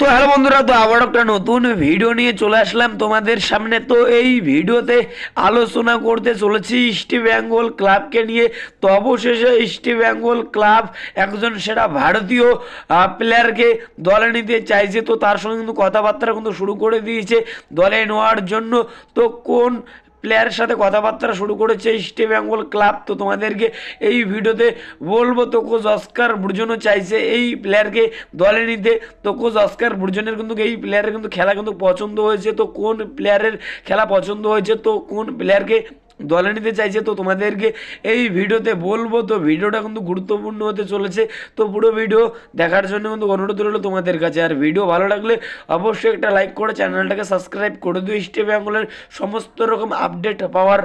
তো হ্যালো বন্ধুরা, তো আবার একটা নতুন ভিডিও নিয়ে চলে আসলাম তোমাদের সামনে। তো এই ভিডিওতে আলোচনা করতে চলেছি ইস্ট বেঙ্গল ক্লাবকে নিয়ে। তো অবশেষে ইস্ট বেঙ্গল ক্লাব একজন সেরা ভারতীয় প্লেয়ারকে দলে নিতে চাইছে। তো তার সঙ্গে কিন্তু কথাবার্তা কিন্তু শুরু করে দিয়েছে দলে নেওয়ার জন্য। তো কোন প্লেয়ারের সাথে কথাবার্তা শুরু করেছে ইস্টে বেঙ্গল ক্লাব তো তোমাদেরকে এই ভিডিওতে বলব তো কোচ অস্কার বুর্জনও চাইছে এই প্লেয়ারকে দলে নিতে। তো কোচ অস্কার বুর্জনের কিন্তু এই প্লেয়ারের কিন্তু খেলা কিন্তু পছন্দ হয়েছে। তো কোন প্লেয়ারের খেলা পছন্দ হয়েছে? তো কোন প্লেয়ারকে দলে নিতে চাইছে, তো তোমাদেরকে এই ভিডিওতে বলব, তো ভিডিওটা কিন্তু গুরুত্বপূর্ণ হতে চলেছে। তো পুরো ভিডিও দেখার জন্য কিন্তু অনুরোধ রইল তোমাদের কাছে। আর ভিডিও ভালো লাগলে অবশ্যই একটা লাইক করে চ্যানেলটাকে সাবস্ক্রাইব করে দিও। স্টেপ বেঙ্গলের সমস্ত রকম আপডেট পাওয়ার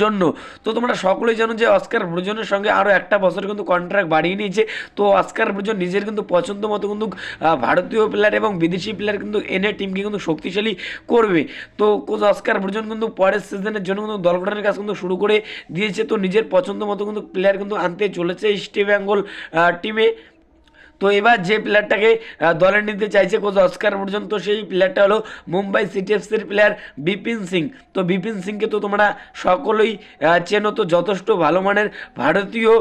জন্য। তো তোমরা সকলেই জানো যে অস্কার ব্রুজনের সঙ্গে আরও একটা বছর কিন্তু কন্ট্রাক্ট বাড়িয়ে নিয়েছে। তো অস্কার ব্রুজন নিজের কিন্তু পছন্দ মতো কিন্তু ভারতীয় প্লেয়ার এবং বিদেশি প্লেয়ার কিন্তু এনে টিমকে কিন্তু শক্তিশালী করবে। তো কোচ অস্কার ব্রুজন কিন্তু পরের সিজনের জন্য কিন্তু দল গঠনের কাজ কিন্তু শুরু করে দিয়েছে। তো নিজের পছন্দ মতো কিন্তু প্লেয়ার কিন্তু আনতে চলেছে ইস্ট বেঙ্গল টিমে তো এবার যে প্লেয়ারটাকে দলে নিতে চাইছে কোচ অস্কার পর্যন্ত সেই প্লেয়ারটা হলো মুম্বাই সিটি এফসির প্লেয়ার বিপিন সিং। তো বিপিন সিংকে তো তোমরা সকলেই চেনো, তো যথেষ্ট ভালো মানের ভারতীয়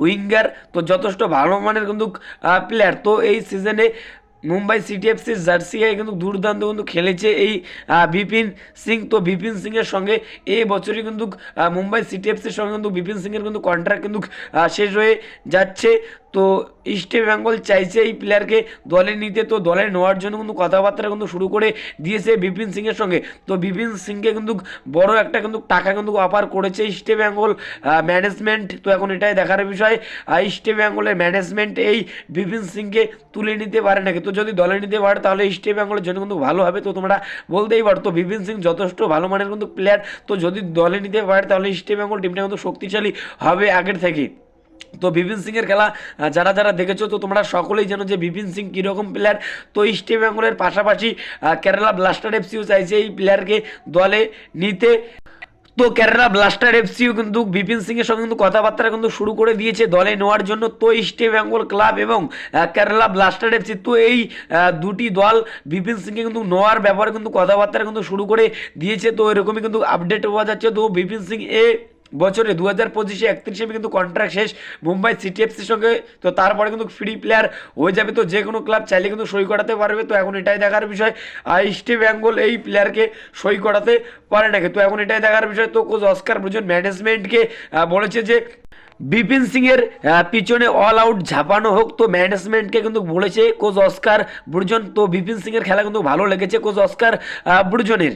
উইঙ্গার, তো যথেষ্ট ভালো মানের কিন্তু প্লেয়ার তো এই সিজনে মুম্বাই সিটি এফসির জার্সি গায়ে কিন্তু দুর্দান্ত কিন্তু খেলেছে এই বিপিন সিং। তো বিপিন সিংয়ের সঙ্গে এই বছরই কিন্তু মুম্বাই সিটি এফসির সঙ্গে কিন্তু বিপিন সিংয়ের কিন্তু কন্ট্রাক্ট কিন্তু শেষ হয়ে যাচ্ছে। তো ইস্ট বেঙ্গল চাইছে এই প্লেয়ারকে দলে নিতে। তো দলে নেওয়ার জন্য কিন্তু কথাবার্তা কিন্তু শুরু করে দিয়েছে বিপিন সিংয়ের সঙ্গে। তো বিপিন সিংকে কিন্তু বড় একটা কিন্তু টাকা কিন্তু অফার করেছে ইস্ট বেঙ্গল ম্যানেজমেন্ট তো এখন এটাই দেখার বিষয় ইস্ট বেঙ্গলের ম্যানেজমেন্ট এই বিপিন সিংকে তুলে নিতে পারে নাকি? তো যদি দলে নিতে পারে তাহলে ইস্ট বেঙ্গলের জন্য কিন্তু ভালো হবে। তো তোমরা বলতেই পারো, তো বিপিন সিং যথেষ্ট ভালো মানের কিন্তু প্লেয়ার তো যদি দলে নিতে পারে তাহলে ইস্ট বেঙ্গল টিমটা কিন্তু শক্তিশালী হবে আগের থেকে তো বিপিন সিংয়ের খেলা যারা যারা দেখেছ, তো তোমরা সকলেই জানো যে বিপিন সিং কীরকম প্লেয়ার তো ইস্ট বেঙ্গলের পাশাপাশি কেরালা ব্লাস্টার এফসিও চাইছে এই প্লেয়ারকে দলে নিতে। তো কেরালা ব্লাস্টার এফসিও কিন্তু বিপিন সিং এর সঙ্গে কিন্তু কথাবার্তা কিন্তু শুরু করে দিয়েছে দলে নেওয়ার জন্য। তো ইস্ট বেঙ্গল ক্লাব এবং কেরালা ব্লাস্টার এফসি তো এই দুটি দল বিপিন সিংকে কিন্তু নেওয়ার ব্যাপারে কিন্তু কথাবার্তা কিন্তু শুরু করে দিয়েছে। তো এরকমই কিন্তু আপডেট পাওয়া যাচ্ছে। তো বিপিন সিং এ বছরে দু হাজার পঁচিশে একত্রিশে কিন্তু কন্ট্রাক্ট শেষ। মুম্বাই সিটি এফসির সঙ্গে, তো তারপরে কিন্তু ফ্রি প্লেয়ার হয়ে যাবে। তো যে কোনো ক্লাব চাইলে কিন্তু সই করাতে পারবে। তো এখন এটাই দেখার বিষয়। আর ইস্ট বেঙ্গল এই প্লেয়ারকে সই করাতে পারে নাকি তো এখন এটাই দেখার বিষয়। তো কোচ অস্কার ব্রুজন ম্যানেজমেন্টকে বলেছে যে, বিপিন সিংয়ের পিছনে অল আউট ঝাপানো হোক। তো ম্যানেজমেন্টকে কিন্তু বলেছে কোচ অস্কার ব্রুজন তো বিপিন সিংয়ের খেলা কিন্তু ভালো লেগেছে কোচ অস্কার ব্রুজনের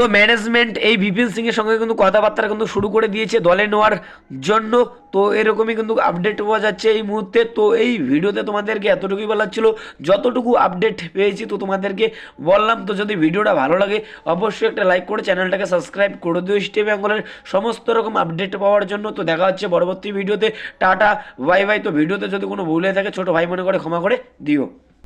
তো ম্যানেজমেন্ট এই বিপিন সিং এর সঙ্গে কিন্তু কথাবার্তা কিন্তু শুরু করে দিয়েছে দলে নেওয়ার জন্য। তো এরকমই কিন্তু আপডেট পাওয়া যাচ্ছে এই মুহূর্তে। তো এই ভিডিওতে তোমাদেরকে এতটুকুই বলার ছিল। যতটুকু আপডেট পেয়েছি তো তোমাদেরকে বললাম। তো যদি ভিডিওটা ভালো লাগে, অবশ্যই একটা লাইক করে চ্যানেলটাকে সাবস্ক্রাইব করে দিও। স্টে বেঙ্গলের সমস্ত রকম আপডেট পাওয়ার জন্য। তো দেখা হচ্ছে পরবর্তী ভিডিওতে। টাটা বাই বাই তো ভিডিওতে যদি কোনো ভুল থাকে, ছোটো ভাই মনে করে ক্ষমা করে দিও।